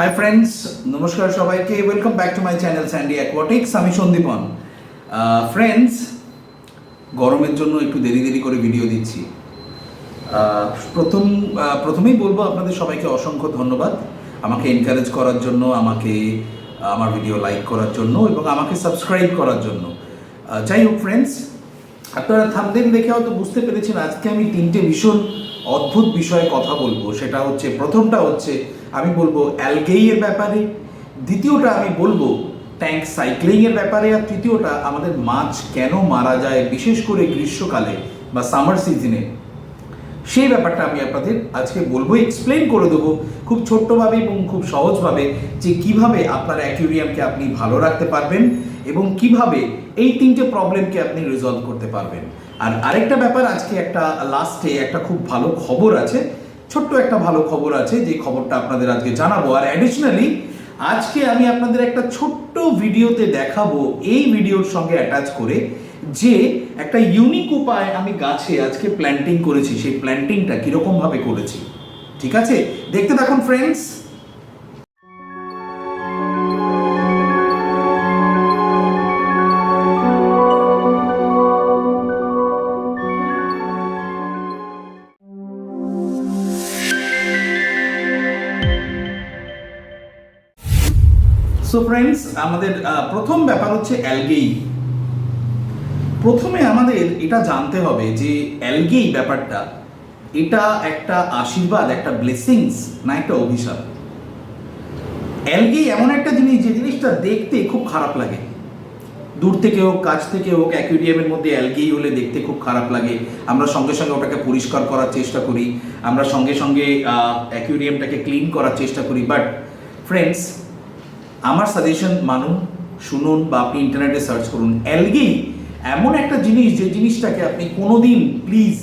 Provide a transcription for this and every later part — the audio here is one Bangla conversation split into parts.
হাই ফ্রেন্ডস নমস্কার সবাইকে welcome back to my channel Sandy aquatics আমি সন্দীপন। ফ্রেন্ডস গরমের জন্য একটু দেরি দেরি করে ভিডিও দিচ্ছি। প্রথম প্রথমেই বলব আপনাদের সবাইকে অসংখ্য ধন্যবাদ আমাকে এনকারেজ করার জন্য, আমাকে, আমার ভিডিও লাইক করার জন্য এবং আমাকে সাবস্ক্রাইব করার জন্য। যাই হোক ফ্রেন্ডস আপনারা থামদেন দেখে হয়তো বুঝতে পেরেছেন আজকে আমি তিনটে ভীষণ অদ্ভুত বিষয়ে কথা বলব। সেটা হচ্ছে, প্রথমটা হচ্ছে আমি বলব অ্যালগেইয়ের ব্যাপারে, দ্বিতীয়টা আমি বলব ট্যাঙ্ক সাইক্লিংয়ের ব্যাপারে, আর তৃতীয়টা আমাদের মাছ কেন মারা যায়, বিশেষ করে গ্রীষ্মকালে বা সামার সিজনে। সেই ব্যাপারটা আমি আপনাদের আজকে বলব এক্সপ্লেন করে দেবো খুব ছোট্টভাবে এবং খুব সহজভাবে যে কীভাবে আপনার অ্যাকুরিয়ামকে আপনি ভালো রাখতে পারবেন এবং কীভাবে এই তিনটে প্রবলেমকে আপনি রিজলভ করতে পারবেন। আর আরেকটা ব্যাপার, আজকে একটা লাস্টে একটা খুব ভালো খবর আছে ছোট্ট একটা ভালো খবর আছে, যে খবরটা আপনাদের আজকে জানাব। আর অ্যাডিশনালি আজকে আমি আপনাদের একটা ছোট্ট ভিডিওতে দেখাবো এই ভিডিওর সঙ্গে অ্যাটাচ করে যে একটা ইউনিক উপায় আমি গাছে আজকে প্ল্যান্টিং করেছি। সেই প্ল্যান্টিংটা কীরকমভাবে করেছি। ঠিক আছে? দেখতে থাকুন ফ্রেন্ডস সো ফ্রেন্ডস আমাদের প্রথম ব্যাপার হচ্ছে অ্যালগেই প্রথমে আমাদের এটা জানতে হবে যে অ্যালগেই ব্যাপারটা, এটা একটা আশীর্বাদ, একটা ব্লেসিংস না একটা অভিশাপ। অ্যালগেই এমন একটা জিনিস, যে জিনিসটা দেখতে খুব খারাপ লাগে। দূর থেকে হোক, কাছ থেকে হোক অ্যাকুইরিয়ামের মধ্যে অ্যালগেই হলে দেখতে খুব খারাপ লাগে। আমরা সঙ্গে সঙ্গে ওটাকে পরিষ্কার করার চেষ্টা করি। আমরা সঙ্গে সঙ্গে অ্যাকুইরিয়ামটাকে ক্লিন করার চেষ্টা করি। বাট ফ্রেন্ডস আমার সাজেশন মানুন শুনুন বা আপনি ইন্টারনেটে সার্চ করুন। অ্যালগেই এমন একটা জিনিস যে জিনিসটাকে আপনি কোনোদিন প্লিজ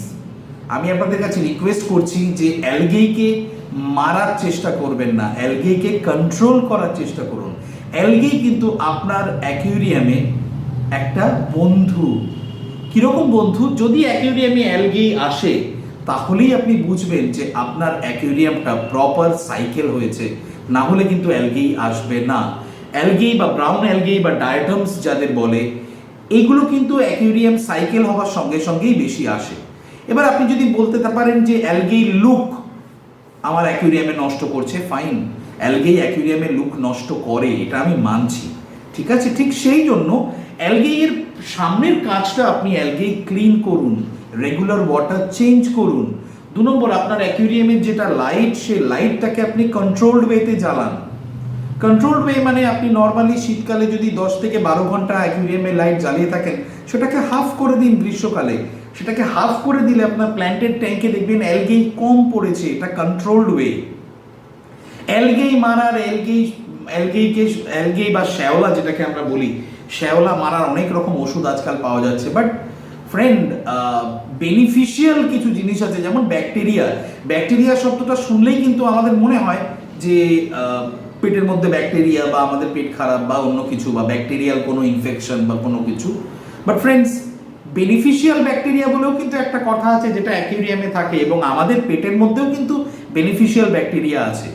আমি আপনাদের কাছে রিকোয়েস্ট করছি যে অ্যালগেইকে মারার চেষ্টা করবেন না। অ্যালগেইকে কন্ট্রোল করার চেষ্টা করুন। অ্যালগেই কিন্তু আপনার অ্যাকুইরিয়ামে একটা বন্ধু। কীরকম বন্ধু? যদি অ্যাকুইরিয়ামে অ্যালগেই আসে, তাহলেই আপনি বুঝবেন যে আপনার অ্যাকুইরিয়ামটা প্রপার সাইকেল হয়েছে। না হলে কিন্তু অ্যালগেই আসবে না। অ্যালগেই বা ব্রাউন অ্যালগেই বা ডায়াটমস যাদের বলে, এগুলো কিন্তু অ্যাকুইরিয়াম সাইকেল হওয়ার সঙ্গে সঙ্গেই বেশি আসে। এবার আপনি যদি বলতে পারেন যে অ্যালগেই লুক আমার অ্যাকুইরিয়ামে নষ্ট করছে ফাইন অ্যালগেই অ্যাকুইরিয়ামের লুক নষ্ট করে, এটা আমি মানছি। ঠিক আছে? ঠিক সেই জন্য অ্যালগেইয়ের সামনের কাজটা আপনি অ্যালগেই ক্লিন করুন রেগুলার ওয়াটার চেঞ্জ করুন। দু নম্বর, আপনার অ্যাকুইরিয়ামের যেটা লাইট সেই লাইটটাকে আপনি কন্ট্রোলড ওয়েতে জ্বালান। কন্ট্রোল ওয়ে মানে আপনি নর্মালি শীতকালে যদি দশ থেকে বারো ঘণ্টা অ্যাকুইরিয়ামে লাইট জ্বালিয়ে থাকেন, সেটাকে হাফ করে দিন গ্রীষ্মকালে। সেটাকে হাফ করে দিলে আপনার প্ল্যান্টের ট্যাঙ্কে দেখবেন অ্যালগেই কম পড়েছে, এটা কন্ট্রোলড ওয়ে অ্যালগেই মারার অ্যালগেই অ্যালগেইকে অ্যালগেই বা শ্যাওলা যেটাকে আমরা বলি, শ্যাওলা মারার অনেক রকম ওষুধ আজকাল পাওয়া যাচ্ছে বাট ফ্রেন্ড বেনিফিশিয়াল কিছু জিনিস আছে, যেমন ব্যাকটেরিয়া ব্যাকটেরিয়া শব্দটা শুনলেই কিন্তু আমাদের মনে হয় যে পেটের মধ্যে ব্যাকটেরিয়া বা আমাদের পেট খারাপ বা অন্য কিছু বা ব্যাকটেরিয়াল কোনো ইনফেকশন বা কোনো কিছু। বাট ফ্রেন্ডস বেনিফিশিয়াল ব্যাকটেরিয়া বলেও কিন্তু একটা কথা আছে যেটা অ্যাকুইরিয়ামে থাকে এবং আমাদের পেটের মধ্যেও কিন্তু বেনিফিশিয়াল ব্যাকটেরিয়া আছে।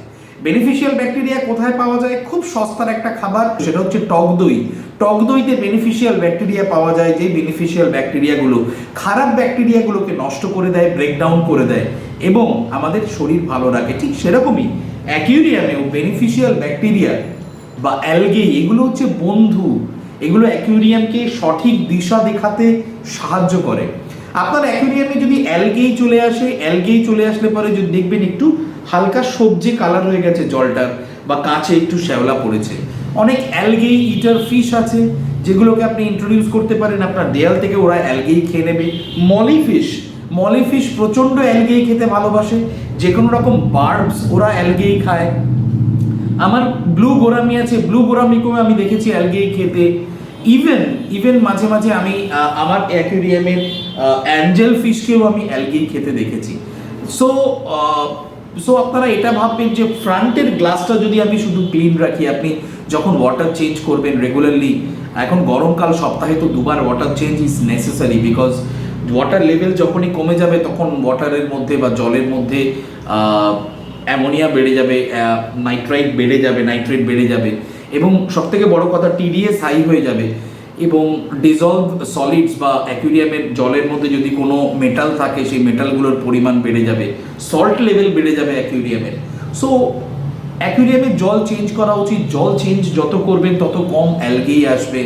বেনিফিশিয়াল ব্যাকটেরিয়া কোথায় পাওয়া যায়? খুব সস্তার একটা খাবার, সেটা হচ্ছে টক দই। টক দইতে বেনিফিশিয়াল ব্যাকটেরিয়া পাওয়া যায় যে বেনিফিশিয়াল ব্যাকটেরিয়াগুলো খারাপ ব্যাকটেরিয়াগুলোকে নষ্ট করে দেয় ব্রেকডাউন করে দেয়, এবং আমাদের শরীর ভালো রাখে। ঠিক সেরকমই অ্যাকিউরিয়ামেও বেনিফিশিয়াল ব্যাকটেরিয়া বা অ্যালগে এগুলো হচ্ছে বন্ধু। এগুলো অ্যাকিউরিয়ামকে সঠিক দিশা দেখাতে সাহায্য করে। আপনার অ্যাকুইরিয়ামে যদি অ্যালগেই চলে আসে অ্যালগেই চলে আসলে পরে যদি দেখবেন একটু হালকা সবজি কালার হয়ে গেছে জলটার বা কাছে একটু শ্যাওলা পড়েছে। অনেক অ্যালগেই ইটার ফিশ আছে, যেগুলোকে আপনি ইন্ট্রোডিউস করতে পারেন আপনার দেয়াল থেকে, ওরা অ্যালগেই খেয়ে নেবে। মলি ফিশ মলি ফিশ প্রচণ্ড অ্যালগেই খেতে ভালোবাসে যে কোনো রকম বার্বস ওরা অ্যালগেই খায়। আমার ব্লু গোরামি আছে ব্লু গোরামিকেও আমি দেখেছি অ্যালগেই খেতে। ইভেন ইভেন মাঝে মাঝে আমি আমার অ্যাকুরিয়ামের অ্যাঞ্জেল ফিশকেও আমি অ্যালগেই খেতে দেখেছি। সো সো আপনারা এটা ভাববেন যে ফ্রন্টের গ্লাসটা যদি আমি শুধু ক্লিন রাখি, আপনি যখন ওয়াটার চেঞ্জ করবেন রেগুলারলি এখন গরমকাল সপ্তাহে তো দুবার water change is necessary because water level যখনই কমে যাবে, তখন ওয়াটারের মধ্যে বা জলের মধ্যে অ্যামোনিয়া বেড়ে যাবে নাইট্রাইট বেড়ে যাবে নাইট্রেট বেড়ে যাবে। এবং সবথেকে বড় কথা টিডিএস হাই হয়ে যাবে। এবং ডিজলভ সলিডস বা অ্যাকুরিয়ামের জলের মধ্যে যদি কোনো মেটাল থাকে, সেই মেটালগুলোর পরিমাণ বেড়ে যাবে। সল্ট লেভেল বেড়ে যাবে অ্যাকুরিয়ামের সো অ্যাকুরিয়ামের জল চেঞ্জ করা উচিত। জল চেঞ্জ যত করবেন, তত কম অ্যালগেই আসবে।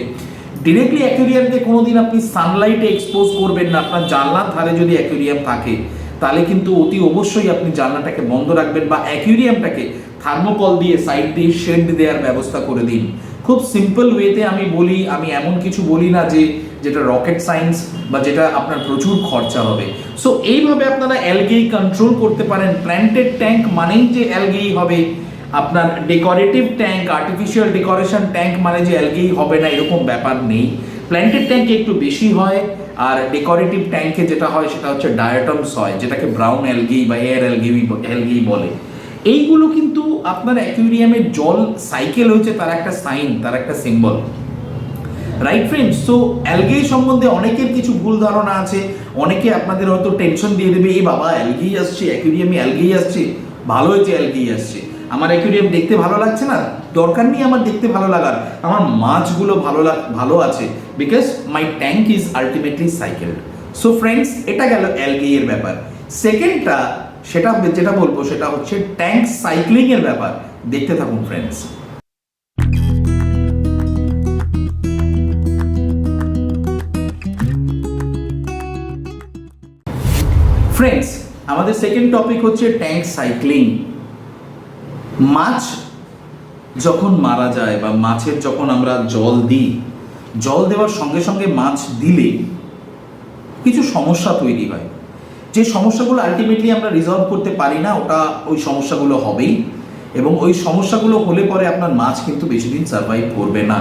ডিরেক্টলি অ্যাকুরিয়ামকে কোনোদিন আপনি সানলাইটে এক্সপোজ করবেন না। আপনার জানলার ধারে যদি অ্যাকুরিয়াম থাকে, তাহলে কিন্তু অতি অবশ্যই আপনি জানলাটাকে বন্ধ রাখবেন বা অ্যাকুরিয়ামটাকে থার্মোকল দিয়ে সাইড দিয়ে শেড দেওয়ার ব্যবস্থা করে দিন। খুব সিম্পল ওয়েতে আমি বলি, আমি এমন কিছু বলি না যে যেটা রকেট সায়েন্স বা যেটা আপনার প্রচুর খরচা হবে। সো এইভাবে আপনারা অ্যালগেই কন্ট্রোল করতে পারেন। প্ল্যান্টেড ট্যাঙ্ক মানেই যে অ্যালগেই হবে। আপনার decorative tank artificial decoration tank মানে যে অ্যালগেই হবে না, এরকম ব্যাপার নেই। প্ল্যান্টেড ট্যাঙ্কে একটু বেশি হয়, আর ডেকোরেটিভ ট্যাঙ্কে যেটা হয়, সেটা হচ্ছে ডায়াটমস হয়, যেটাকে ব্রাউন অ্যালগি বা এয়ার অ্যালগি অ্যালগি বলে। এইগুলো কিন্তু আপনার অ্যাকুরিয়ামের জল সাইকেল হয়েছে, তার একটা সাইন তার একটা symbol right friends so algae সম্বন্ধে অনেকের কিছু ভুল ধারণা আছে, অনেকে আপনাদের হয়তো টেনশন দিয়ে দেবে এই বাবা অ্যালগেই আসছে অ্যাকুরিয়ামে অ্যালগেই আসছে, ভালো হয়েছে অ্যালগেই আসছে। আমার অ্যাকুরিয়াম দেখতে ভালো লাগছে না? দরকার নেই আমার দেখতে ভালো লাগার। আমার মাছগুলো ভালো ভালো আছে because my tank is ultimately cycle so friends এটা গেল অ্যালগি এর ব্যাপার। সেকেন্ডটা সেটা যেটা বলব, সেটা হচ্ছে ট্যাঙ্ক সাইক্লিং এর ব্যাপার। দেখতে থাকুন ফ্রেন্ডস ফ্রেন্ডস আমাদের সেকেন্ড টপিক হচ্ছে ট্যাঙ্ক সাইক্লিং মাছ যখন মারা যায় বা মাছের যখন আমরা জল দিই, জল দেওয়ার সঙ্গে সঙ্গে মাছ দিলে কিছু সমস্যা তৈরি হয়। যে সমস্যাগুলো আলটিমেটলি আমরা রিজলভ করতে পারি না, ওটা ওই সমস্যাগুলো হবেই। এবং ওই সমস্যাগুলো হলে পরে আপনার মাছ কিন্তু বেশি দিন সার্ভাইভ করবে না।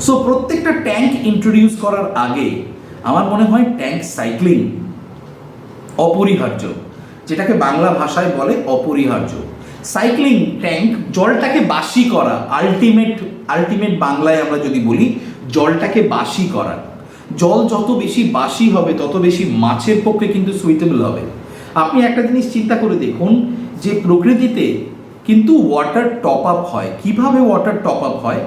সো প্রত্যেকটা ট্যাঙ্ক ইন্ট্রোডিউস করার আগে আমার মনে হয় ট্যাঙ্ক সাইক্লিং অপরিহার্য, যেটাকে বাংলা ভাষায় বলে অপরিহার্য। সাইক্লিং ট্যাঙ্ক জলটাকে বাসি করা আলটিমেট আলটিমেট বাংলায় আমরা যদি বলি, জলটাকে বাসি করা। জল যত বেশি বাসি হবে, তত বেশি মাছের পক্ষে কিন্তু সুইটেবল হবে। আপনি একটা জিনিস চিন্তা করে দেখুন, যে প্রকৃতিতে কিন্তু ওয়াটার টপ আপ হয়। কীভাবে ওয়াটার টপ আপ হয়?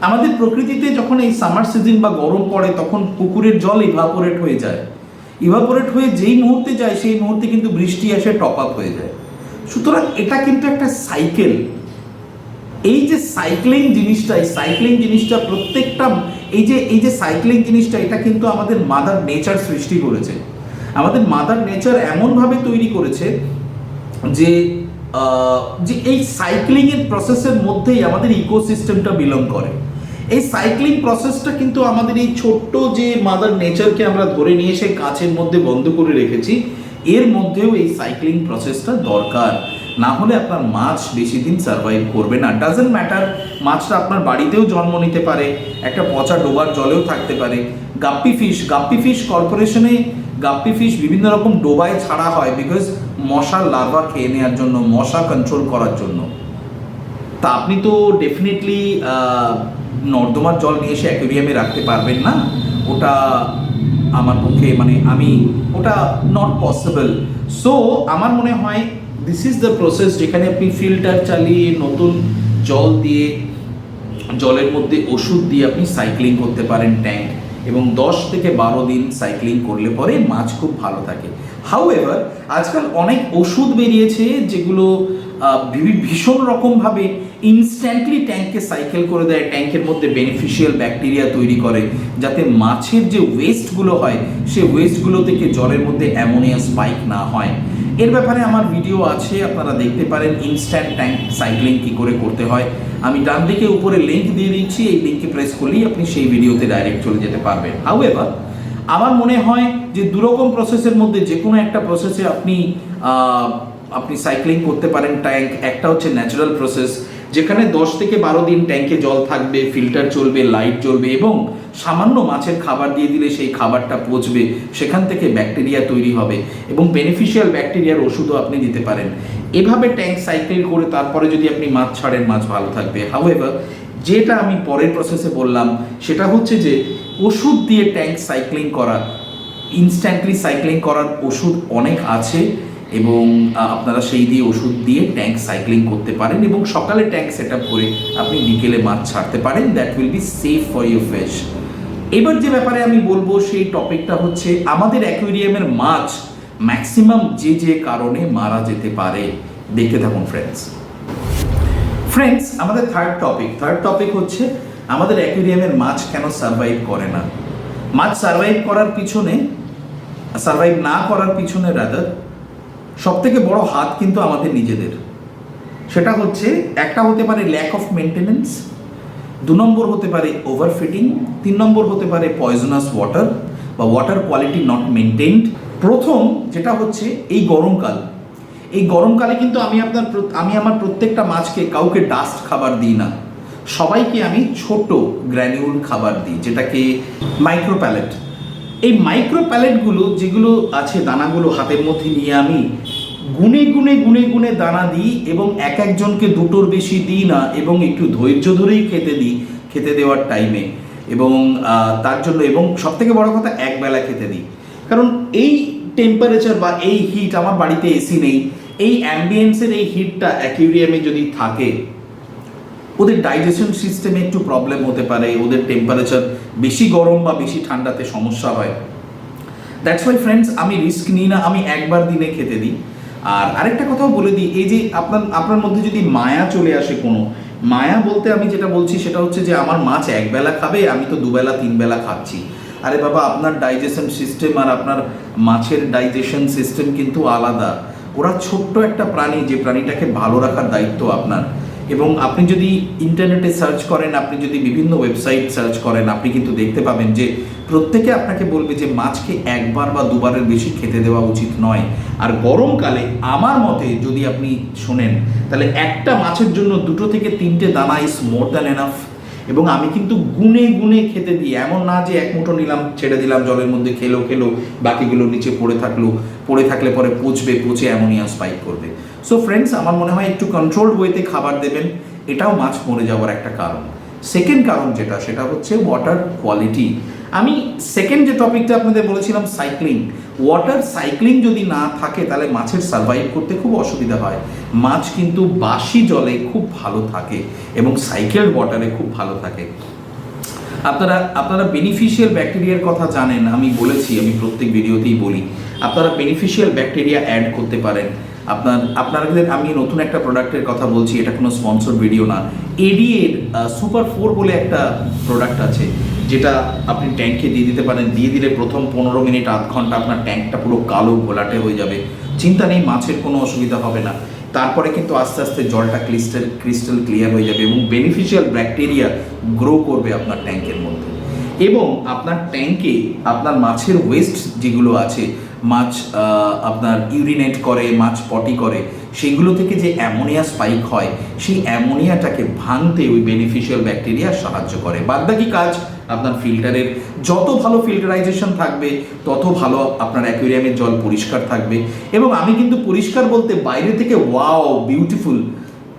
আমাদের প্রকৃতিতে যখন এই সামার সিজন বা গরম পড়ে, তখন পুকুরের জল ইভাপোরেট হয়ে যায়। ইভাপোরেট হয়ে যেই মুহূর্তে যায়, সেই মুহূর্তে কিন্তু বৃষ্টি এসে টপ আপ হয়ে যায়। সুতরাং এটা কিন্তু একটা সাইকেল এই যে সাইক্লিং জিনিসটা, এই সাইক্লিং জিনিসটা প্রত্যেকটা এই যে এই যে সাইক্লিং জিনিসটা, এটা কিন্তু আমাদের মাদার নেচার সৃষ্টি করেছে। আমাদের মাদার নেচার এমনভাবে তৈরি করেছে যে যে এই সাইক্লিং এর প্রসেসের মধ্যেই আমাদের ইকোসিস্টেমটা বিলং করে। এই সাইক্লিং প্রসেসটা কিন্তু আমাদের এই ছোট্ট যে মাদার নেচারকে আমরা ধরে নিয়ে এসে কাছের মধ্যে বন্ধ করে রেখেছি, এর মধ্যেও এই সাইক্লিং প্রসেসটা দরকার। না হলে আপনার মাছ বেশি দিন সার্ভাইভ করবে না। ডাজেন্ট ম্যাটার মাছটা আপনার বাড়িতেও জন্ম নিতে পারে, একটা পচা ডোবার জলেও থাকতে পারে। গাপ্পি ফিশ গাপ্পি ফিশ কর্পোরেশনে গাপ্পি ফিশ বিভিন্ন রকম ডোবায় ছাড়া হয় বিকজ মশার লার্ভা খেয়ে নেওয়ার জন্য, মশা কন্ট্রোল করার জন্য। তা আপনি তো ডেফিনেটলি নর্দমার জল নিয়ে এসে অ্যাকোরিয়ামে রাখতে পারবেন না। ওটা আমার পক্ষে মানে আমি, ওটা নট পসিবল সো আমার মনে হয় দিস ইজ দ্য প্রসেস যেখানে আপনি ফিল্টার চালিয়ে নতুন জল দিয়ে জলের মধ্যে ওষুধ দিয়ে আপনি সাইক্লিং করতে পারেন ট্যাঙ্ক এবং দশ থেকে বারো দিন সাইক্লিং করলে পরে মাছ খুব ভালো থাকে। হাউ আজকাল অনেক ওষুধ বেরিয়েছে যেগুলো ভীষণ রকমভাবে ইনস্ট্যান্টলি ট্যাঙ্ককে সাইকেল করে দেয় ট্যাঙ্কের মধ্যে বেনিফিশিয়াল ব্যাকটেরিয়া তৈরি করে, যাতে মাছের যে ওয়েস্টগুলো হয়, সে ওয়েস্টগুলো থেকে জলের মধ্যে অ্যামোনিয়া স্পাইক না হয়। এর ব্যাপারে আমার ভিডিও আছে, আপনারা দেখতে পারেন ইনস্ট্যান্ট ট্যাঙ্ক সাইক্লিং কী করে করতে হয়। আমি ডান দিকে উপরে লিঙ্ক দিয়ে দিচ্ছি, এই লিঙ্কে প্রেস করলেই আপনি সেই ভিডিওতে ডাইরেক্ট চলে যেতে পারবেন। হাউ আমার মনে হয় যে দুরকম প্রসেসের মধ্যে যে কোনো একটা প্রসেসে আপনি আপনি সাইক্লিং করতে পারেন ট্যাঙ্ক একটা হচ্ছে ন্যাচারাল প্রসেস যেখানে দশ থেকে বারো দিন ট্যাঙ্কে জল থাকবে ফিল্টার চলবে লাইট চলবে এবং সামান্য মাছের খাবার দিয়ে দিলে সেই খাবারটা পচবে, সেখান থেকে ব্যাকটেরিয়া তৈরি হবে এবং বেনিফিশিয়াল ব্যাকটেরিয়ার ওষুধও আপনি দিতে পারেন। এভাবে ট্যাঙ্ক সাইকেল করে তারপরে যদি আপনি মাছ ছাড়েন, মাছ ভালো থাকবে। হাউএভার যেটা আমি পরের প্রসেসে বললাম, সেটা হচ্ছে যে ওষুধ দিয়ে ট্যাঙ্ক সাইক্লিং করা ইনস্ট্যান্টলি সাইক্লিং করার ওষুধ অনেক আছে। এবং আপনারা সেই দিয়ে ওষুধ দিয়ে ট্যাঙ্ক সাইক্লিং করতে পারেন এবং সকালে ট্যাঙ্ক সেট করে আপনি বিকেলে মাছ ছাড়তে পারেন। That will be safe for your fish এবার যে ব্যাপারে আমি বলব, সেই টপিকটা হচ্ছে আমাদের অ্যাকুয়ারিয়ামের মাছ ম্যাক্সিমাম যে যে কারণে মারা যেতে পারে। দেখতে থাকুন ফ্রেন্ডস ফ্রেন্ডস আমাদের থার্ড টপিক থার্ড টপিক হচ্ছে আমাদের অ্যাকুয়ারিয়ামের মাছ কেন সার্ভাইভ করে না? মাছ সার্ভাইভ করার পিছনে সার্ভাইভ না করার পিছনে রাদার সব থেকে বড় হাত কিন্তু আমাদের নিজেদের। সেটা হচ্ছে, একটা হতে পারে ল্যাক অফ মেনটেনেন্স দু নম্বর হতে পারে ওভারফিটিং তিন নম্বর হতে পারে পয়জনাস ওয়াটার বা ওয়াটার কোয়ালিটি নট মেনটেনড প্রথম যেটা হচ্ছে এই গরমকাল। এই গরমকালে কিন্তু আমি আপনার আমি আমার প্রত্যেকটা মাছকে কাউকে ডাস্ট খাবার দিই না। সবাইকে আমি ছোট গ্র্যানিউল খাবার দিই, যেটাকে মাইক্রো প্যালেট এই মাইক্রো প্যালেটগুলো যেগুলো আছে, দানাগুলো হাতের মধ্যে নিয়ে আমি গুনে গুনে গুনে গুনে দানা দিই এবং এক একজনকে দুটোর বেশি দিই না এবং একটু ধৈর্য ধরেই খেতে দিই, খেতে দেওয়ার টাইমে এবং তার জন্য এবং সব থেকে বড় কথা একবেলা খেতে দিই। কারণ এই টেম্পারেচার বা এই হিট আমার বাড়িতে এসি নেই। এই অ্যাম্বিয়েন্সের এই হিটটা অ্যাকুরিয়ামে যদি থাকে, ওদের ডাইজেশন সিস্টেমে একটু প্রবলেম হতে পারে, ওদের টেম্পারেচার বেশি গরম বা বেশি ঠান্ডাতে সমস্যা হয়। দ্যাটস ওয়াই ফ্রেন্ডস আমি রিস্ক নিই না, আমি একবার দিনে খেতে দিই। আর আরেকটা কথাও বলে দিই, এই যে আপনার আপনার মধ্যে যদি মায়া চলে আসে কোনো, মায়া বলতে আমি যেটা বলছি সেটা হচ্ছে যে আমার মাছ একবেলা খাবে, আমি তো দুবেলা, তিনবেলা খাচ্ছি। আরে বাবা, আপনার ডাইজেশন সিস্টেম আর আপনার মাছের ডাইজেশন সিস্টেম কিন্তু আলাদা। ওরা ছোট্ট একটা প্রাণী, যে প্রাণীটাকে ভালো রাখার দায়িত্ব আপনার। এবং আপনি যদি ইন্টারনেটে সার্চ করেন, আপনি যদি বিভিন্ন ওয়েবসাইট সার্চ করেন, আপনি কিন্তু দেখতে পাবেন যে প্রত্যেকে আপনাকে বলবে যে মাছকে একবার বা দুবারের বেশি খেতে দেওয়া উচিত নয়। আর গরমকালে আমার মতে যদি আপনি শোনেন, তাহলে একটা মাছের জন্য দুটো থেকে তিনটে দানা ইজ মোর দ্যান এনাফ এবং আমি কিন্তু গুনে গুনে খেতে দিই। এমন না যে এক মুঠো নিলাম, ছেড়ে দিলাম, জলের মধ্যে খেলো খেলো, বাকিগুলো নিচে পড়ে থাকল, পড়ে থাকলে পরে পচবে, পচে অ্যামোনিয়া স্পাইক করবে। সো ফ্রেন্ডস আমার মনে হয় একটু কন্ট্রোলড ওয়েতে খাবার দেবেন, এটাও মাছ মরে যাওয়ার একটা কারণ। সেকেন্ড কারণ যেটা, সেটা হচ্ছে ওয়াটার কোয়ালিটি আমি সেকেন্ড যে টপিকটা আপনাদের বলেছিলাম সাইক্লিং ওয়াটার সাইক্লিং যদি না থাকে, তাহলে মাছের সার্ভাইভ করতে খুব অসুবিধা হয়। মাছ কিন্তু বাসি জলে খুব ভালো থাকে এবং সাইকেল ওয়াটারে খুব ভালো থাকে। আপনারা আপনারা বেনিফিশিয়াল ব্যাকটেরিয়ার কথা জানেন, আমি বলেছি, আমি প্রত্যেক ভিডিওতেই বলি। আপনারা বেনিফিশিয়াল ব্যাকটেরিয়া অ্যাড করতে পারেন। আপনার আপনাদের আমি নতুন একটা প্রোডাক্টের কথা বলছি, এটা কোনো স্পন্সর ভিডিও না। এডিএর সুপার ফোর বলে একটা প্রোডাক্ট আছে, যেটা আপনি ট্যাঙ্কে দিয়ে দিতে পারেন। দিয়ে দিলে প্রথম পনেরো মিনিট, আধ ঘণ্টা আপনার ট্যাঙ্কটা পুরো কালো ঘোলাটে হয়ে যাবে। চিন্তা নেই, মাছের কোনো অসুবিধা হবে না। তারপরে কিন্তু আস্তে আস্তে জলটা ক্রিস্টাল ক্রিস্টাল ক্লিয়ার হয়ে যাবে এবং বেনিফিশিয়াল ব্যাকটেরিয়া গ্রো করবে আপনার ট্যাঙ্কের মধ্যে। এবং আপনার ট্যাঙ্কে আপনার মাছের ওয়েস্ট যেগুলো আছে মাছ আপনার ইউরিনেট করে, মাছ পটি করে, সেগুলো থেকে যে অ্যামোনিয়া স্পাইক হয়, সেই অ্যামোনিয়াটাকে ভাঙতে ওই বেনিফিশিয়াল ব্যাকটেরিয়া সাহায্য করে। বাদবাকি কাজ, আপনার ফিল্টারের যত ভালো ফিল্টারাইজেশন থাকবে, তত ভালো আপনার অ্যাকুয়ারিয়ামের জল পরিষ্কার থাকবে। এবং আমি কিন্তু পরিষ্কার বলতে বাইরে থেকে ওয়াও বিউটিফুল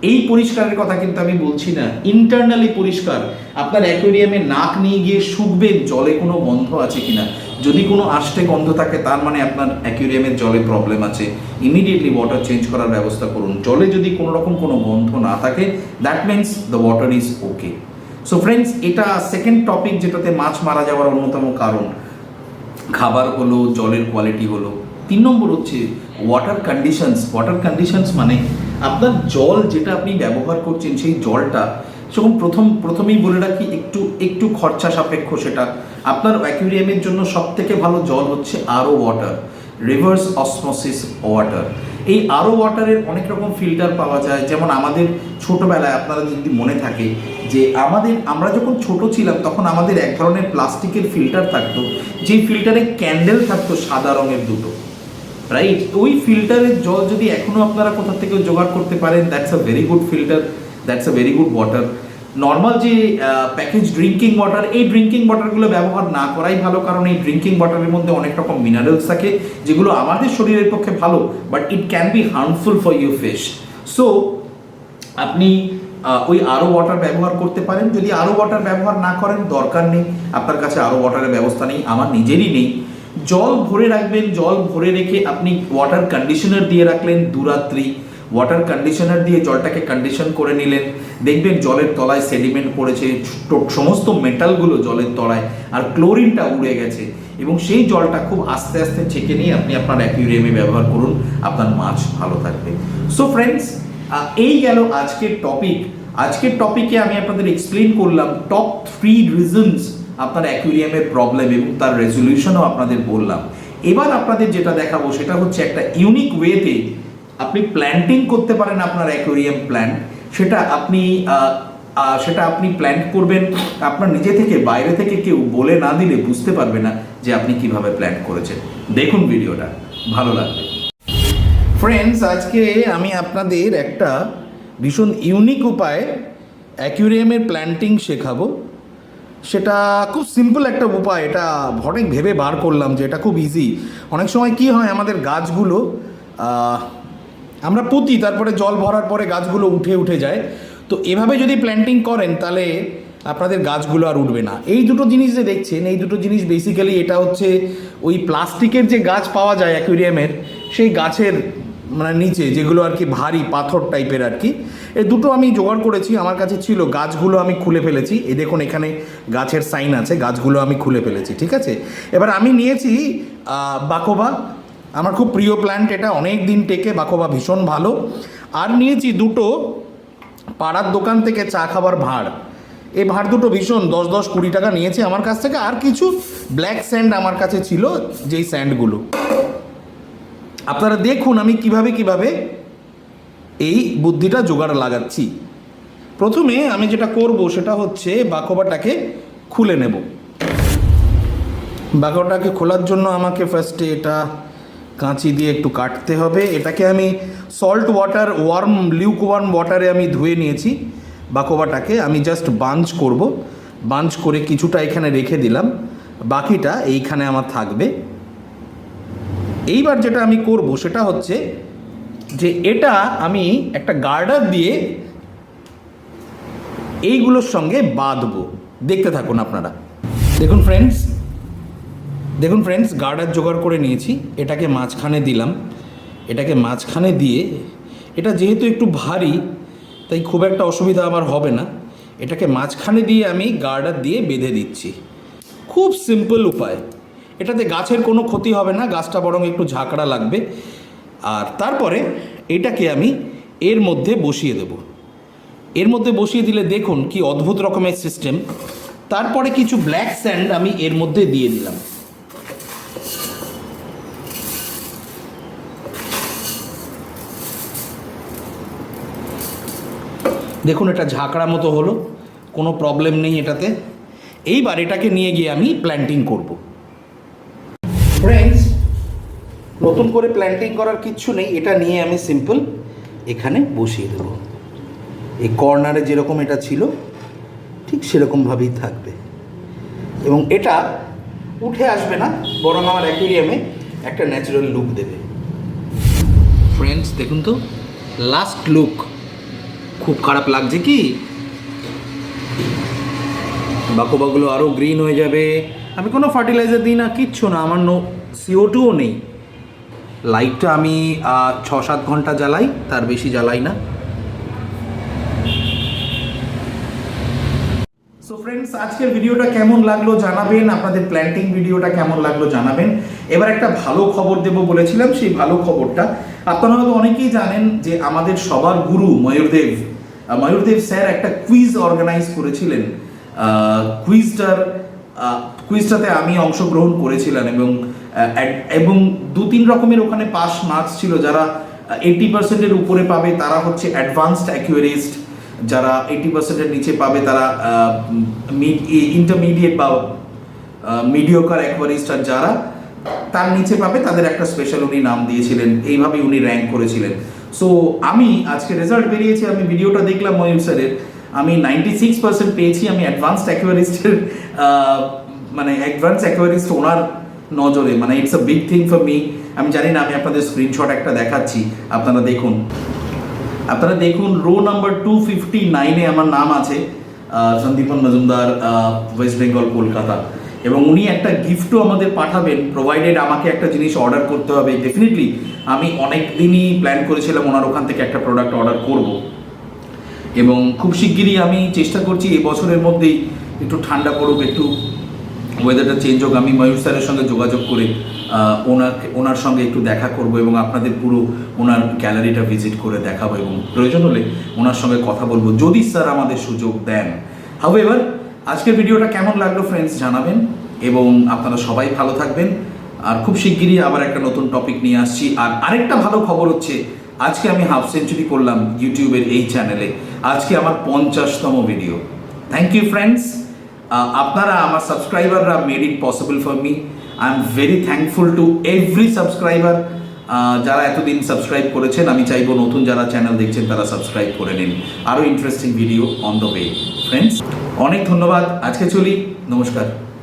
এই পরিষ্কারের কথা কিন্তু আমি বলছি না। ইন্টারনালি পরিষ্কার। আপনার অ্যাকোয়ারিয়ামে নাক নিয়ে গিয়ে শুকবেন, জলে কোনো গন্ধ আছে কিনা? যদি কোনো আষ্টে গন্ধ থাকে, তার মানে আপনার অ্যাকুরিয়ামের জলে প্রবলেম আছে। ইমিডিয়েটলি ওয়াটার চেঞ্জ করার ব্যবস্থা করুন। জলে যদি কোনো রকম কোনো গন্ধ না থাকে that means the water is okay so friends এটা সেকেন্ড টপিক যেটাতে মাছ মারা যাওয়ার অন্যতম কারণ। খাবার হলো, জলের কোয়ালিটি হলো। তিন নম্বর হচ্ছে ওয়াটার কন্ডিশনস ওয়াটার কন্ডিশনস মানে আপনার জল যেটা আপনি ব্যবহার করছেন, সেই জলটা, সেরকম প্রথম, প্রথমেই বলে রাখি, একটু একটু খরচা সাপেক্ষ সেটা। আপনার অ্যাকুরিয়ামের জন্য সব থেকে ভালো জল হচ্ছে আরও ওয়াটার রিভার্স অসমোসিস ওয়াটার এই আরও ওয়াটারের অনেক রকম ফিল্টার পাওয়া যায়। যেমন আমাদের ছোটোবেলায় আপনারা যদি মনে থাকে যে আমাদের, আমরা যখন ছোট ছিলাম, তখন আমাদের এক ধরনের প্লাস্টিকের ফিল্টার থাকতো। যেই ফিল্টারে ক্যান্ডেল থাকতো সাদা রঙের দুটো রাইট ওই ফিল্টারের জল যদি এখনও আপনারা কোথা থেকে জোগাড় করতে পারেন that's a very good filter that's a very good water normal যে প্যাকেজ ড্রিঙ্কিং ওয়াটার এই ড্রিঙ্কিং ওয়াটারগুলো ব্যবহার না করাই ভালো, কারণ এই ড্রিঙ্কিং ওয়াটারের মধ্যে অনেক রকম মিনারেলস থাকে, যেগুলো আমাদের শরীরের পক্ষে ভালো but it can be harmful for your fish so আপনি ওই আরও ওয়াটার ব্যবহার করতে পারেন। যদি আরও ওয়াটার ব্যবহার না করেন, দরকার নেই। আপনার কাছে আরও ওয়াটারের ব্যবস্থা নেই, আমার নিজেরই নেই। জল ভরে রাখবেন, জল ভরে রেখে আপনি ওয়াটার কন্ডিশনার দিয়ে রাখলেন দুরাত্রি ওয়াটার কন্ডিশনার দিয়ে জলটাকে কন্ডিশন করে নিলেন। দেখবেন জলের তলায় সেডিমেন্ট পড়েছে সমস্ত মেটালগুলো জলের তলায়, আর ক্লোরিনটা উড়ে গেছে। এবং সেই জলটা খুব আস্তে আস্তে ছেঁকে নিয়ে আপনি আপনার অ্যাকুরিয়ামে ব্যবহার করুন, আপনার মাছ ভালো থাকবে। সো ফ্রেন্ডস এই গেল আজকের টপিক আজকের টপিকে আমি আপনাদের এক্সপ্লেন করলাম টপ থ্রি রিজনস আপনার অ্যাকুরিয়ামের প্রবলেম এবং তার রেজলিউশনও আপনাদের বললাম। এবার আপনাদের যেটা দেখাবো সেটা হচ্ছে একটা ইউনিক ওয়েতে আপনি প্ল্যান্টিং করতে পারেন আপনার অ্যাকোরিয়াম প্ল্যান্ট সেটা আপনি সেটা আপনি প্ল্যান করবেন। আপনার নিজে থেকে, বাইরে থেকে কেউ বলে না দিলে বুঝতে পারবে না যে আপনি কীভাবে প্ল্যান করেছেন। দেখুন ভিডিওটা, ভালো লাগবে। ফ্রেন্ডস আজকে আমি আপনাদের একটা ভীষণ ইউনিক উপায়ে অ্যাকুরিয়ামের প্ল্যান্টিং শেখাবো। সেটা খুব সিম্পল একটা উপায়, এটা অনেক ভেবে বার করলাম যে এটা খুব ইজি অনেক সময় কি হয়, আমাদের গাছগুলো আমরা পুঁতি, তারপরে জল ভরার পরে গাছগুলো উঠে উঠে যায়। তো এভাবে যদি প্ল্যান্টিং করেন, তাহলে আপনাদের গাছগুলো আর উঠবে না। এই দুটো জিনিস যে দেখছেন, এই দুটো জিনিস বেসিক্যালি এটা হচ্ছে ওই প্লাস্টিকের যে গাছ পাওয়া যায় অ্যাকুরিয়ামের সেই গাছের মানে নিচে, যেগুলো আর কি ভারী পাথর টাইপের আর কি এই দুটো আমি জোগাড় করেছি। আমার কাছে ছিল, গাছগুলো আমি খুলে ফেলেছি। এই দেখুন, এখানে গাছের সাইন আছে, গাছগুলো আমি খুলে ফেলেছি, ঠিক আছে? এবার আমি নিয়েছি বাকোবা আমার খুব প্রিয় প্ল্যান্ট এটা অনেক দিন টেকে বাকোবা ভীষণ ভালো। আর নিয়েছি দুটো পাড়ার দোকান থেকে চা খাবার ভাঁড়। এই ভাঁড় দুটো ভীষণ, দশ দশ কুড়ি টাকা নিয়েছে আমার কাছ থেকে। আর কিছু ব্ল্যাক স্যান্ড আমার কাছে ছিল যেই স্যান্ডগুলো আপনারা দেখুন আমি কীভাবে কীভাবে এই বুদ্ধিটা জোগাড় লাগাচ্ছি। প্রথমে আমি যেটা করব সেটা হচ্ছে বাকোবাটাকে খুলে নেব। বাকোটাকে খোলার জন্য আমাকে ফার্স্টে এটা কাঁচি দিয়ে একটু কাটতে হবে। এটাকে আমি salt water warm lukewarm ওয়াটারে আমি ধুয়ে নিয়েছি বাকোবাটাকে। আমি জাস্ট বাঞ্চ করব। বাঞ্চ করে কিছুটা এখানে রেখে দিলাম। বাকিটা এইখানে আমার থাকবে। এইবার যেটা আমি করব সেটা হচ্ছে যে এটা আমি একটা গার্ডার দিয়ে এইগুলোর সঙ্গে বাঁধবো। দেখতে থাকুন আপনারা। দেখুন ফ্রেন্ডস দেখুন ফ্রেন্ডস গার্ডার জোগাড় করে নিয়েছি। এটাকে মাঝখানে দিলাম। এটাকে মাঝখানে দিয়ে, এটা যেহেতু একটু ভারী, তাই খুব একটা অসুবিধা আমার হবে না। এটাকে মাঝখানে দিয়ে আমি গার্ডার দিয়ে বেঁধে দিচ্ছি। খুব সিম্পল উপায়। এটাতে গাছের কোনো ক্ষতি হবে না, গাছটা বরং একটু ঝাঁকড়া লাগবে। আর তারপরে এটাকে আমি এর মধ্যে বসিয়ে দেব। এর মধ্যে বসিয়ে দিলে দেখুন কি অদ্ভুত রকমের সিস্টেম তারপরে কিছু ব্ল্যাক স্যান্ড আমি এর মধ্যে দিয়ে দিলাম। দেখুন, এটা ঝাঁকড়া মতো হলো, কোনো প্রবলেম নেই এটাতে। এইবার এটাকে নিয়ে গিয়ে আমি প্ল্যান্টিং করব। ফ্রেন্ডস নতুন করে প্ল্যান্টিং করার কিচ্ছু নেই, এটা নিয়ে আমি সিম্পল এখানে বসিয়ে দেবো। এই কর্নারে যেরকম এটা ছিল, ঠিক সেরকমভাবেই থাকবে। এবং এটা উঠে আসবে না, বরং আমার অ্যাকুরিয়ামে একটা ন্যাচারাল লুক দেবে। ফ্রেন্ডস দেখুন তো লাস্ট লুক খুব খারাপ লাগছে কি? বাকোবাগুলো আরও গ্রিন হয়ে যাবে। আমি কোনো ফার্টিলাইজার দিই না, কিচ্ছু না, আমার নো সিও টুও নেই। লাইটটা আমি ছ সাত ঘণ্টা জ্বালাই, তার বেশি জ্বালাই না। সো ফ্রেন্ডস আজকের ভিডিওটা কেমন লাগল জানাবেন, আপনাদের প্ল্যান্টিং ভিডিওটা কেমন লাগল জানাবেন। এবার একটা ভালো খবর দেব বলেছিলাম, সেই ভালো খবরটা। আপনারা হয়তো অনেকেই জানেন যে আমাদের সবার গুরু ময়ূরদেব। ময়ূরদেব স্যার একটা কুইজ অর্গানাইজ করেছিলেন। কুইজটার কুইজটাতে আমি অংশগ্রহণ করেছিলাম এবং এবং দু তিন রকমের ওখানে পাস মার্কস ছিল যারা এইটি পার্সেন্টের উপরে পাবে তারা হচ্ছে অ্যাডভান্সড অ্যাকুয়ারিস্ট যারা এইটি পার্সেন্টের নিচে পাবে তারা ইন্টারমিডিয়েট বা মিডিওকার অ্যাকুয়ারিস্ট আর যারা তার নিচে পাবে, তাদের একটা স্পেশাল উনি নাম দিয়েছিলেন এইভাবেই উনি র্যাঙ্ক করেছিলেন। সো আমি আজকে রেজাল্ট বেরিয়েছে, আমি ভিডিওটা দেখলাম ময়ূর স্যারের আমি নাইনটি সিক্স পার্সেন্ট পেয়েছি, আমি অ্যাডভান্সড অ্যাকোয়ারিস্টের মানে অ্যাডভান্স অ্যাকুয়ারিস্ট ওনার নজরে। মানে it's a big thing for me আমি জানি না, আমি আপনাদের স্ক্রিনশট একটা দেখাচ্ছি। আপনারা দেখুন। আপনারা দেখুন রো নাম্বার টু ফিফটি নাইনে আমার নাম আছে সন্দীপন মজুমদার ওয়েস্ট বেঙ্গল কলকাতা এবং উনি একটা গিফটও আমাদের পাঠাবেন প্রোভাইডেড আমাকে একটা জিনিস অর্ডার করতে হবে। ডেফিনেটলি আমি অনেক দিনই প্ল্যান করেছিলাম ওনার ওখান থেকে একটা প্রোডাক্ট অর্ডার করব। এবং খুব শিগগিরই আমি চেষ্টা করছি এই বছরের মধ্যেই একটু ঠান্ডা পড়ুক, একটু ওয়েদারটা চেঞ্জ হোক। আমি ময়ূর স্যারের সঙ্গে যোগাযোগ করে ওনার ওনার সঙ্গে একটু দেখা করব এবং আপনাদের পুরো ওনার গ্যালারিটা ভিজিট করে দেখাবো। এবং প্রয়োজন হলে ওনার সঙ্গে কথা বলব, যদি স্যার আমাদের সুযোগ দেন। হাউ এবার আজকের ভিডিওটা কেমন লাগল ফ্রেন্ডস জানাবেন এবং আপনারা সবাই ভালো থাকবেন। আর খুব শিগগিরই আবার একটা নতুন টপিক নিয়ে আসছি। আর আরেকটা ভালো খবর হচ্ছে, আজকে আমি হাফ সেঞ্চুরি করলাম ইউটিউবের এই চ্যানেলে আজকে আমার পঞ্চাশতম ভিডিও থ্যাংক ইউ ফ্রেন্ডস আপনারা আমার সাবস্ক্রাইবাররা made it possible for me I am very thankful to every subscriber যারা এতদিন সাবস্ক্রাইব করেছেন, আমি চাইব নতুন যারা চ্যানেল দেখছেন, তারা সাবস্ক্রাইব করে নিন। আরও interesting video on the way friends অনেক ধন্যবাদ। আজকে চলি। নমস্কার।